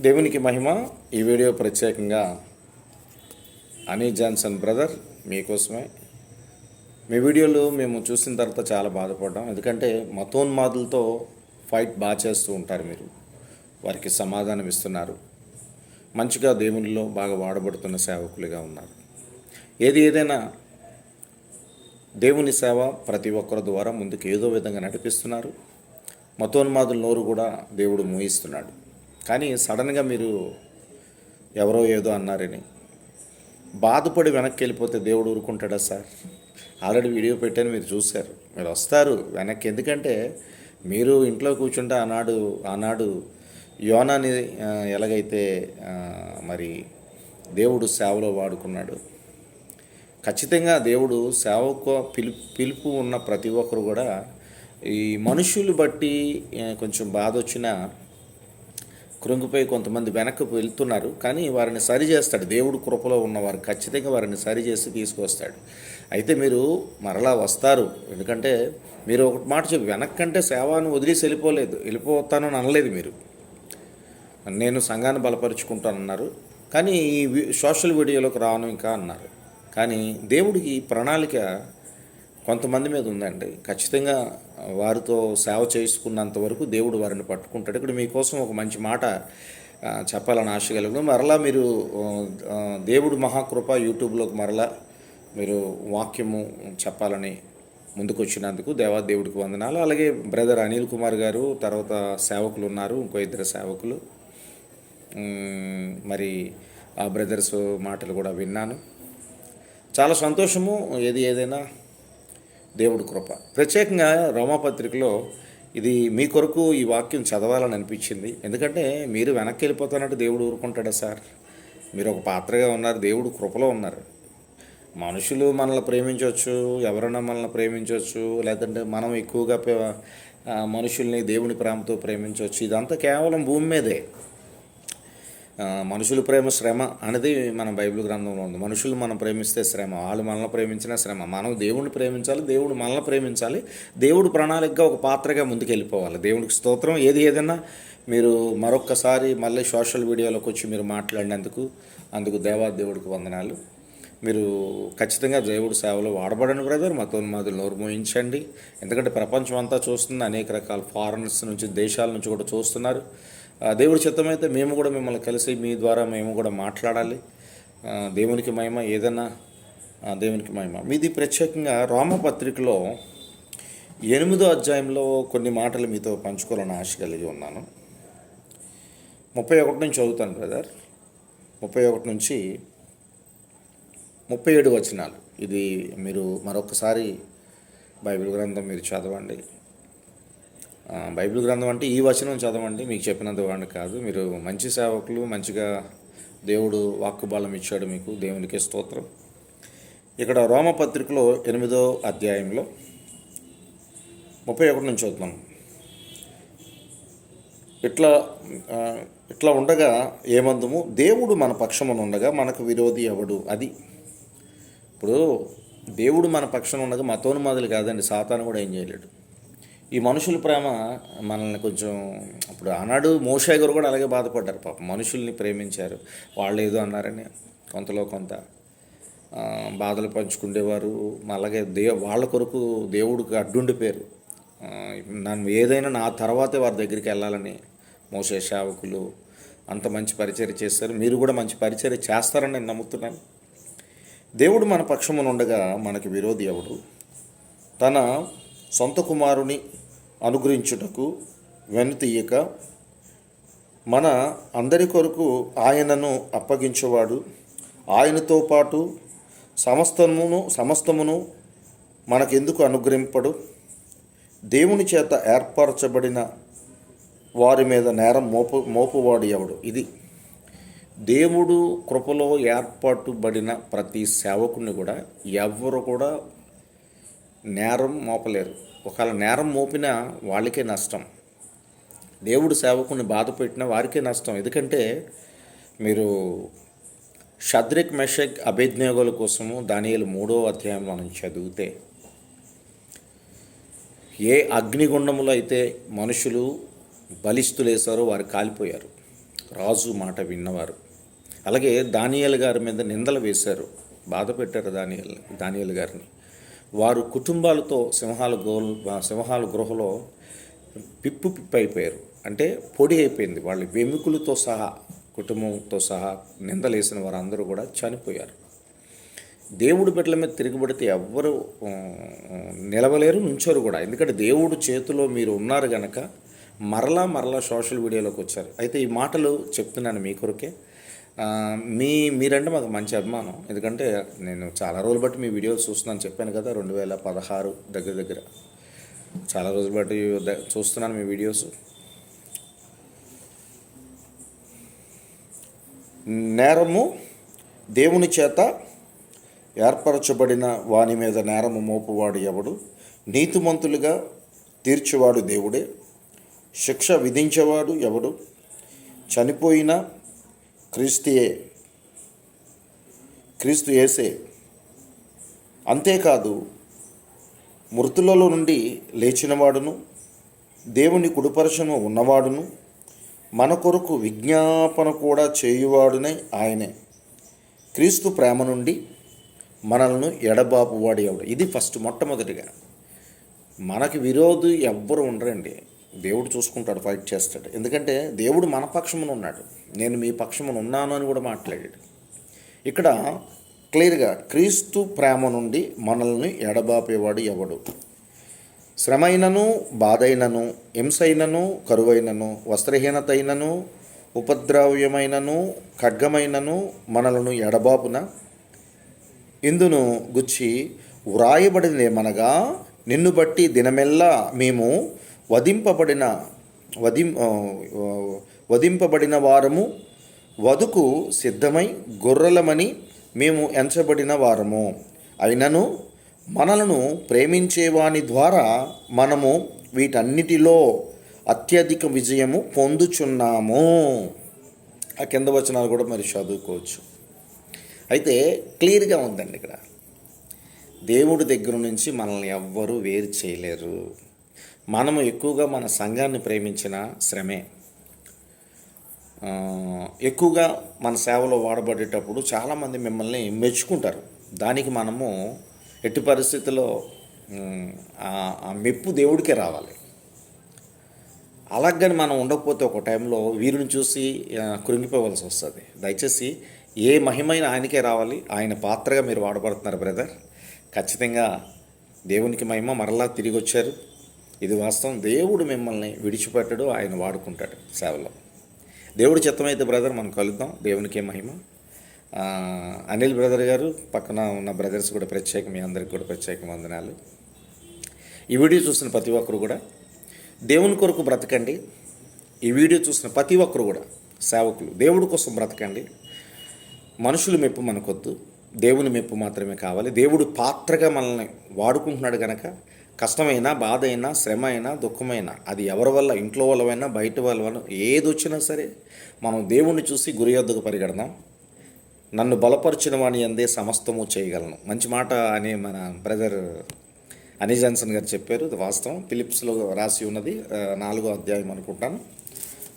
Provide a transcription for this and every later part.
దేవునికి మహిమ. ఈ వీడియో ప్రత్యేకంగా అనీ జాన్సన్ బ్రదర్ మీకోసమే. మీ వీడియోలు మేము చూసిన తర్వాత చాలా బాధపడ్డాం. ఎందుకంటే మతోన్మాదులతో ఫైట్ బాగా చేస్తూ ఉంటారు మీరు. వారికి సమాధానం ఇస్తున్నారు. మంచిగా దేవునిలో బాగా వాడబడుతున్న సేవకులుగా ఉన్నారు. ఏది ఏదైనా దేవుని సేవ ప్రతి ఒక్కరి ద్వారా ముందుకు ఏదో విధంగా నడిపిస్తున్నారు. మతోన్మాదుల నోరు కూడా దేవుడు మోయిస్తున్నాడు. కానీ సడన్గా మీరు ఎవరో ఏదో అన్నారని. బాధపడి వెనక్కి వెళ్ళిపోతే దేవుడు ఊరుకుంటాడా సార్? ఆల్రెడీ వీడియో పెట్టాను మీరు చూశారు. మీరు వస్తారు వెనక్కి. ఎందుకంటే మీరు ఇంట్లో కూర్చుంటే ఆనాడు ఆనాడు యోనాని ఎలాగైతే మరి దేవుడు సేవలో వాడుకున్నాడు ఖచ్చితంగా దేవుడు సేవకు పిలుపు పిలుపు ఉన్న ప్రతి ఒక్కరు కూడా ఈ మనుషులు బట్టి కొంచెం బాధ వచ్చినా కృంగిపోయి కొంతమంది వెనక్కి వెళ్తున్నారు కానీ వారిని సరిచేస్తాడు దేవుడు కృపలో ఉన్నవారు ఖచ్చితంగా వారిని సరిచేసి తీసుకొస్తాడు. అయితే మీరు మరలా వస్తారు. ఎందుకంటే మీరు ఒకటి మాట చెప్పి వెనక్కంటే సేవను వదిలేసి వెళ్ళిపోలేదు. వెళ్ళిపోతానని అనలేదు మీరు. నేను సంఘాన్ని బలపరుచుకుంటానన్నారు. కానీ ఈ సోషల్ వీడియోలోకి రావడం ఇంకా అన్నారు. కానీ దేవుడికి ప్రణాళిక కొంతమంది మీద ఉందండి. ఖచ్చితంగా వారితో సేవ చేసుకున్నంత వరకు దేవుడు వారిని పట్టుకుంటాడు. ఇక్కడ మీకోసం ఒక మంచి మాట చెప్పాలని ఆశ కలిగిన. మరలా మీరు దేవుడు మహాకృప యూట్యూబ్లోకి మరలా మీరు వాక్యము చెప్పాలని ముందుకొచ్చినందుకు దేవా దేవుడికి వందనాలు. అలాగే బ్రదర్ అనిల్ కుమార్ గారు తర్వాత సేవకులు ఉన్నారు ఇంకో ఇద్దరు సేవకులు. మరి ఆ బ్రదర్స్ మాటలు కూడా విన్నాను. చాలా సంతోషము. ఏది ఏదైనా దేవుడు కృప. ప్రత్యేకంగా రోమాపత్రికలో ఇది మీ కొరకు ఈ వాక్యం చదవాలని అనిపించింది. ఎందుకంటే మీరు వెనక్కి వెళ్ళిపోతానంటే దేవుడు ఊరుకుంటాడా సార్? మీరు ఒక పాత్రగా ఉన్నారు దేవుడు కృపలో ఉన్నారు. మనుషులు మనల్ని ప్రేమించవచ్చు ఎవరైనా మనల్ని ప్రేమించవచ్చు లేదంటే మనం ఎక్కువగా మనుషుల్ని దేవుని ప్రేమతో ప్రేమించవచ్చు. ఇదంతా కేవలం భూమి మీదే. మనుషుల ప్రేమ శ్రమ అనేది మన బైబిల్ గ్రంథంలో ఉంది. మనుషులు మనం ప్రేమిస్తే శ్రమ వాళ్ళు మనల్ని ప్రేమించిన శ్రమ. మనం దేవుడిని ప్రేమించాలి దేవుడు మనల్ని ప్రేమించాలి. దేవుడు ప్రణాళికగా ఒక పాత్రగా ముందుకెళ్ళిపోవాలి. దేవుడికి స్తోత్రం. ఏది ఏదైనా మీరు మరొక్కసారి మళ్ళీ సోషల్ వీడియోలోకి వచ్చి మీరు మాట్లాడినందుకు అందుకు దేవా దేవుడికి వందనాలు. మీరు ఖచ్చితంగా దేవుడు సేవలో వాడబడని బ్రదర్. మతోన్మాదులు నోరు మోయించండి. ఎందుకంటే ప్రపంచం అంతా చూస్తుంది అనేక రకాల ఫారెన్స్ నుంచి దేశాల నుంచి కూడా చూస్తున్నారు. దేవుడి చిత్తమైతే మేము కూడా మిమ్మల్ని కలిసి మీ ద్వారా మేము కూడా మాట్లాడాలి. దేవునికి మహిమ ఏదన్నా దేవునికి మహిమ. మీది ప్రత్యేకంగా రోమపత్రికలో ఎనిమిదో అధ్యాయంలో కొన్ని మాటలు మీతో పంచుకోవాలని ఆశ కలిగి ఉన్నాను. ముప్పై ఒకటి నుంచి చదువుతాను బ్రదర్. ముప్పై ఒకటి నుంచి ముప్పై ఏడు వచనాలు. ఇది మీరు మరొకసారి బైబిల్ గ్రంథం మీరు చదవండి. బైబిల్ గ్రంథం అంటే ఈ వచనం చదవండి మీకు చెప్పినంత వాడిని కాదు. మీరు మంచి సేవకులు మంచిగా దేవుడు వాక్కుబాలం ఇచ్చాడు మీకు. దేవునికి స్తోత్రం. ఇక్కడ రోమపత్రికలో ఎనిమిదో అధ్యాయంలో ముప్పై ఒకటి నుంచి చూద్దాం ఇట్లా ఇట్లా ఉండగా ఏమందుము? దేవుడు మన పక్షమున ఉండగా మనకు విరోధి ఎవడు? అది. ఇప్పుడు దేవుడు మన పక్షం ఉండగా మతోన్మాదులు కాదండి. సాతాను కూడా ఏం చేయలేడు. ఈ మనుషుల ప్రేమ మనల్ని కొంచెం ఇప్పుడు ఆనాడు మోషే గారు కూడా అలాగే బాధపడ్డారు. పాప మనుషుల్ని ప్రేమించారు. వాళ్ళు ఏదో అన్నారని కొంతలో కొంత బాధలు పంచుకునేవారు అలాగే దే వాళ్ళ కొరకు దేవుడికి అడ్డుండిపోయారు నన్ను ఏదైనా నా తర్వాతే వారి దగ్గరికి వెళ్ళాలని మోసే సేవకులు అంత మంచి పరిచయం చేస్తారు మీరు కూడా మంచి పరిచయం చేస్తారని నేను నమ్ముతున్నాను. దేవుడు మన పక్షమునుండగా మనకి విరోధి ఎవడు? తన సొంత కుమారుని అనుగ్రహించుటకు వెనుతీయక. మన అందరి కొరకు ఆయనను అప్పగించేవాడు. ఆయనతో పాటు సమస్తమును సమస్తమును మనకెందుకు అనుగ్రహింపడు? దేవుని చేత ఏర్పరచబడిన వారి మీద నేరం మోపు మోపువాడు ఎవడు? ఇది దేవుడు కృపలో ఏర్పాటుబడిన ప్రతి సేవకుని కూడా ఎవరు కూడా నేరం మోపలేరు. ఒకవేళ నేరం మోపినా వాళ్ళకే నష్టం. దేవుడు సేవకుని బాధ పెట్టినా వారికే నష్టం. ఎందుకంటే మీరు షద్రిక్ మెషక్ అభిజ్ఞోగుల కోసము దానియలు మూడో అధ్యాయం మనం చదివితే ఏ అగ్నిగుండములు అయితే మనుషులు బలిస్తులేసారో వారు కాలిపోయారు. రాజు మాట విన్నవారు. అలాగే దానియల్ గారి మీద నిందలు వేశారు. బాధ పెట్టారు దానియల్ దానియల్ గారిని. వారు కుటుంబాలతో సింహాల గోల్ సింహాల గృహలో పిప్పు పిప్పు అయిపోయారు అంటే పొడి అయిపోయింది. వాళ్ళ వెముకులతో సహా కుటుంబంతో సహా నిందలేసిన వారందరూ కూడా చనిపోయారు. దేవుడు బిడ్డల మీద తిరగబడితే ఎవ్వరు నిలవలేరు నుంచోరు కూడా. ఎందుకంటే దేవుడు చేతిలో మీరు ఉన్నారు గనక మరలా మరలా సోషల్ మీడియాలోకి వచ్చారు. అయితే ఈ మాటలు చెప్తున్నాను మీ కొరకే. మీ మీరంటే మాకు మంచి అభిమానం. ఎందుకంటే నేను చాలా రోజులు బట్టి మీ వీడియోలు చూస్తున్నాను. చెప్పాను కదా రెండు వేల పదహారు దగ్గర దగ్గర. చాలా రోజులు బట్టి చూస్తున్నాను మీ వీడియోస్. నేరము దేవుని చేత ఏర్పరచబడిన వాని మీద నేరము మోపువాడు ఎవడు? నీతిమంతులుగా తీర్చేవాడు దేవుడే. శిక్ష విధించేవాడు ఎవడు? చనిపోయిన క్రీస్తుయే క్రీస్తు ఏసే అంతేకాదు మృతులలో నుండి లేచినవాడును దేవుని కుడిపరచను ఉన్నవాడును మన కొరకు విజ్ఞాపన కూడా చేయువాడునే ఆయనే. క్రీస్తు ప్రేమ నుండి మనల్ని ఎడబాపువాడు ఎవడు ఇది ఫస్ట్ మొట్టమొదటిగా. మనకి విరోధి ఎవ్వరు ఉండరండి. దేవుడు చూసుకుంటాడు ఫైట్ చేస్తాడు. ఎందుకంటే దేవుడు మన పక్షమున ఉన్నాడు. నేను మీ పక్షమున ఉన్నాను అని కూడా మాట్లాడాడు. ఇక్కడ క్లియర్గా క్రీస్తు ప్రేమ నుండి మనల్ని ఎడబాపేవాడు ఎవడు? శ్రమైనను బాధైనను హింసైనను కరువైనను వస్త్రహీనతైనను ఉపద్రవ్యమైనను ఖడ్గమైనను మనలను ఎడబాపున ఇందును గుచ్చి వ్రాయబడినదేమనగా నిన్ను బట్టి దినమెల్లా మేము వధింపబడిన వధిం వధింపబడిన వారము వధుకు సిద్ధమై గొర్రెలమని మేము ఎంచబడిన వారము. అయినను మనలను ప్రేమించేవాని ద్వారా మనము వీటన్నిటిలో అత్యధిక విజయము పొందుచున్నాము. ఆ కింద వచనాలు కూడా మరి చదువుకోవచ్చు. అయితే క్లియర్గా ఉందండి ఇక్కడ. దేవుడి దగ్గర నుంచి మనల్ని ఎవ్వరూ వేరు చేయలేరు. మనము ఎక్కువగా మన సంఘాన్ని ప్రేమించిన శ్రమే. ఎక్కువగా మన సేవలో వాడబడేటప్పుడు చాలామంది మిమ్మల్ని మెచ్చుకుంటారు. దానికి మనము ఎట్టి పరిస్థితుల్లో ఆ- మెప్పు దేవుడికే రావాలి. అలాగని మనం ఉండకపోతే ఒక టైంలో వీరిని చూసి కృంగిపోవలసి వస్తుంది. దయచేసి ఏ మహిమైన ఆయనకే రావాలి. ఆయన పాత్రగా మీరు వాడబడుతున్నారు బ్రదర్. ఖచ్చితంగా దేవునికి మహిమ మరలా తిరిగి వచ్చారు ఇది వాస్తవం. దేవుడు మిమ్మల్ని విడిచిపెట్టడు ఆయన వాడుకుంటాడు సేవలో. దేవుడి చిత్తమైతే బ్రదర్ మనం కలుద్దాం. దేవునికే మహిమ. అనిల్ బ్రదర్ గారు పక్కన ఉన్న బ్రదర్స్ కూడా ప్రత్యేక మీ అందరికి కూడా ప్రత్యేక వందనాలు. ఈ వీడియో చూసిన ప్రతి ఒక్కరు కూడా దేవుని కొరకు బ్రతకండి. ఈ వీడియో చూసిన ప్రతి ఒక్కరు కూడా సేవకులు దేవుడి కోసం బ్రతకండి. మనుషుల మెప్పు మనకొద్దు. దేవుని మెప్పు మాత్రమే కావాలి. దేవుడు పాత్రగా మనల్ని వాడుకుంటున్నాడు కనుక కష్టమైనా బాధ అయినా శ్రమ అయినా దుఃఖమైనా అది ఎవరి వల్ల ఇంట్లో వాళ్ళవైనా బయట వాళ్ళ వల్ల ఏది వచ్చినా సరే మనం దేవుణ్ణి చూసి గురి యొద్దకు పరిగెడదాం. నన్ను బలపరిచిన వాణి అందే సమస్తము చేయగలను. మంచి మాట అని మన బ్రదర్ అని జాన్సన్ గారు చెప్పారు. ఇది వాస్తవం. ఫిలిప్స్లో రాసి ఉన్నది. నాలుగో అధ్యాయం అనుకుంటాను.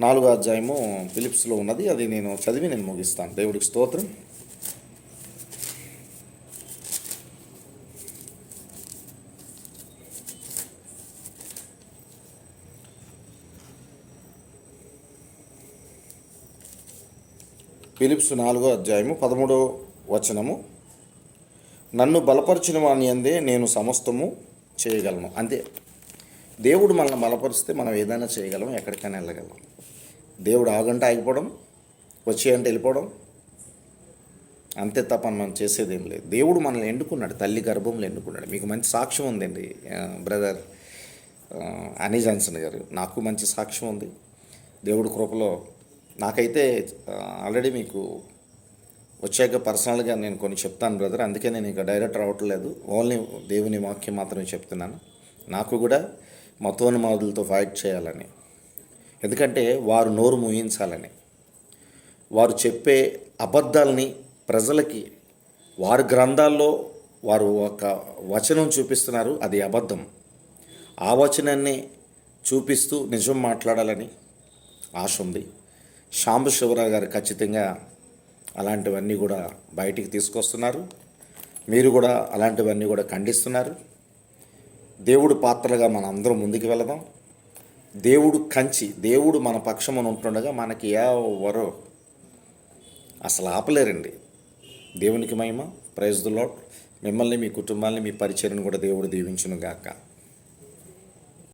నాలుగో అధ్యాయము ఫిలిప్స్లో ఉన్నది. అది నేను చదివి నేను ముగిస్తాను. దేవుడికి స్తోత్రం. ఫిలిప్స్ నాలుగో అధ్యాయము పదమూడో వచనము. నన్ను బలపరిచిన వాణి అందే నేను సమస్తము చేయగలను. అంతే. దేవుడు మనల్ని బలపరిస్తే మనం ఏదైనా చేయగలం ఎక్కడికైనా వెళ్ళగలం. దేవుడు ఆగంట ఆగిపోవడం వచ్చి అంటే వెళ్ళిపోవడం అంతే తప్ప మనం చేసేది ఏం లేదు. దేవుడు మనల్ని ఎండుకున్నాడు తల్లి గర్భంలో ఎండుకున్నాడు. మీకు మంచి సాక్ష్యం ఉందండి బ్రదర్ అని జాన్సన్ గారు. నాకు మంచి సాక్ష్యం ఉంది. దేవుడు కృపలో నాకైతే ఆల్రెడీ మీకు వచ్చాక పర్సనల్గా నేను కొన్ని చెప్తాను బ్రదర్. అందుకే నేను ఇక డైరెక్ట్ రావట్లేదు. ఓన్లీ దేవుని వాక్యం మాత్రమే చెప్తున్నాను. నాకు కూడా మతోన్మాదులతో ఫైట్ చేయాలని. ఎందుకంటే వారు నోరు ముయించాలని. వారు చెప్పే అబద్ధాలని ప్రజలకి వారి గ్రంథాల్లో వారు ఒక వచనం చూపిస్తున్నారు అది అబద్ధం. ఆ వచనాన్ని చూపిస్తూ నిజం మాట్లాడాలని ఆశ ఉంది. శాంబు శివరావు గారు ఖచ్చితంగా అలాంటివన్నీ కూడా బయటికి తీసుకొస్తున్నారు. మీరు కూడా అలాంటివన్నీ కూడా ఖండిస్తున్నారు. దేవుడు పాత్రలుగా మన అందరం ముందుకు వెళదాం. దేవుడు కంచి దేవుడు మన పక్షమున ఉంటుండగా మనకి ఎవరో అసలు ఆపలేరండి. దేవునికి మహిమ ప్రైజ్ ద లాడ్ మిమ్మల్ని మీ కుటుంబాన్ని మీ పరిచయను కూడా దేవుడు దీవించును గాక